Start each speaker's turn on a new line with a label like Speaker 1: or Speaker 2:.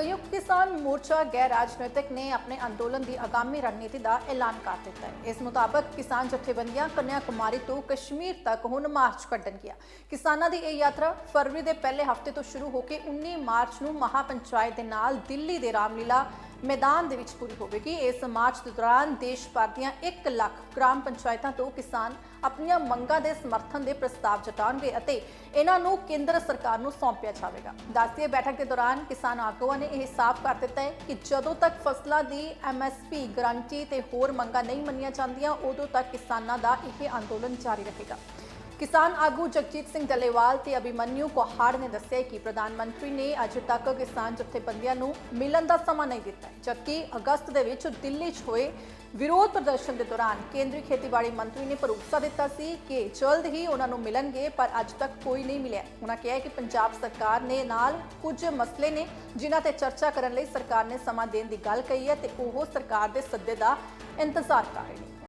Speaker 1: ਸੰਯੁਕਤ ਕਿਸਾਨ ਮੋਰਚਾ ਗੈਰ ਰਾਜਨੀਤਿਕ ਨੇ ਆਪਣੇ ਅੰਦੋਲਨ ਦੀ ਆਗਾਮੀ ਰਣਨੀਤੀ ਦਾ ਐਲਾਨ ਕਰ ਦਿੱਤਾ ਹੈ। ਇਸ ਮੁਤਾਬਕ ਕਿਸਾਨ ਜਥੇਬੰਦੀਆਂ ਕੰਨਿਆ ਕੁਮਾਰੀ ਤੋਂ ਕਸ਼ਮੀਰ ਤੱਕ ਹੁਣ ਮਾਰਚ ਕੱਢਣਗੀਆਂ ਕਿਸਾਨਾਂ ਦੀ ਇਹ ਯਾਤਰਾ ਫਰਵਰੀ ਦੇ ਪਹਿਲੇ ਹਫ਼ਤੇ ਤੋਂ ਸ਼ੁਰੂ ਹੋ ਕੇ 19 ਮਾਰਚ ਨੂੰ ਮਹਾਪੰਚਾਇਤ ਦੇ ਨਾਲ ਦਿੱਲੀ ਦੇ ਰਾਮਲੀਲਾ ਮੈਦਾਨ ਦੇ ਵਿੱਚ ਪੂਰੀ ਹੋਵੇਗੀ। ਇਸ ਮਾਰਚ ਦੇ ਦੌਰਾਨ ਦੇਸ਼ ਭਰ ਦੀਆਂ 1 ਲੱਖ ਗ੍ਰਾਮ ਪੰਚਾਇਤਾਂ ਤੋਂ ਕਿਸਾਨ ਆਪਣੀਆਂ ਮੰਗਾਂ ਦੇ ਸਮਰਥਨ ਦੇ ਪ੍ਰਸਤਾਵ ਜਤਾਉਣਗੇ ਅਤੇ ਇਹਨਾਂ ਨੂੰ ਕੇਂਦਰ ਸਰਕਾਰ ਨੂੰ ਸੌਂਪਿਆ ਜਾਵੇਗਾ। ਦੱਸਦੀਏ ਬੈਠਕ ਦੇ ਦੌਰਾਨ ਕਿਸਾਨ ਆਗੂਆਂ ਨੇ ਇਹ ਸਾਫ਼ ਕਰ ਦਿੱਤਾ ਹੈ ਕਿ ਜਦੋਂ ਤੱਕ ਫਸਲਾਂ ਦੀ ਐਮਐਸਪੀ ਗਰੰਟੀ ਤੇ ਹੋਰ ਮੰਗਾਂ ਨਹੀਂ ਮੰਨੀਆਂ ਜਾਂਦੀਆਂ, ਉਦੋਂ ਤੱਕ ਕਿਸਾਨਾਂ ਦਾ ਇਹ ਅੰਦੋਲਨ ਜਾਰੀ ਰਹੇਗਾ। ਕਿਸਾਨ ਆਗੂ ਜਗਜੀਤ ਸਿੰਘ ਡੱਲੇਵਾਲ ਤੇ ਅਭਿਮਨਿਊ ਕੋਹਾੜ ਨੇ ਦੱਸਿਆ ਕਿ ਪ੍ਰਧਾਨ ਮੰਤਰੀ ਨੇ ਅੱਜ ਤੱਕ ਕਿਸਾਨ ਜਥੇਬੰਦੀਆਂ ਨੂੰ ਮਿਲਣ ਦਾ ਸਮਾਂ ਨਹੀਂ ਦਿੱਤਾ। ਜਦਕਿ ਅਗਸਤ ਦੇ ਵਿੱਚ ਦਿੱਲੀ 'ਚ ਹੋਏ ਵਿਰੋਧ ਪ੍ਰਦਰਸ਼ਨ ਦੇ ਦੌਰਾਨ ਕੇਂਦਰੀ ਖੇਤੀਬਾੜੀ ਮੰਤਰੀ ਨੇ ਭਰੋਸਾ ਦਿੱਤਾ ਸੀ ਕਿ ਜਲਦ ਹੀ ਉਹਨਾਂ ਨੂੰ ਮਿਲਣਗੇ, ਪਰ ਅੱਜ ਤੱਕ ਕੋਈ ਨਹੀਂ ਮਿਲਿਆ। ਉਹਨਾਂ ਕਿਹਾ ਕਿ ਪੰਜਾਬ ਸਰਕਾਰ ਨੇ ਨਾਲ ਕੁਝ ਮਸਲੇ ਨੇ ਜਿਨ੍ਹਾਂ ਤੇ ਚਰਚਾ ਕਰਨ ਲਈ ਸਰਕਾਰ ਨੇ ਸਮਾਂ ਦੇਣ ਦੀ ਗੱਲ ਕਹੀ ਹੈ ਤੇ ਉਹ ਸਰਕਾਰ ਦੇ ਸੱਦੇ ਦਾ ਇੰਤਜ਼ਾਰ ਕਰ ਰਹੇ ਨੇ।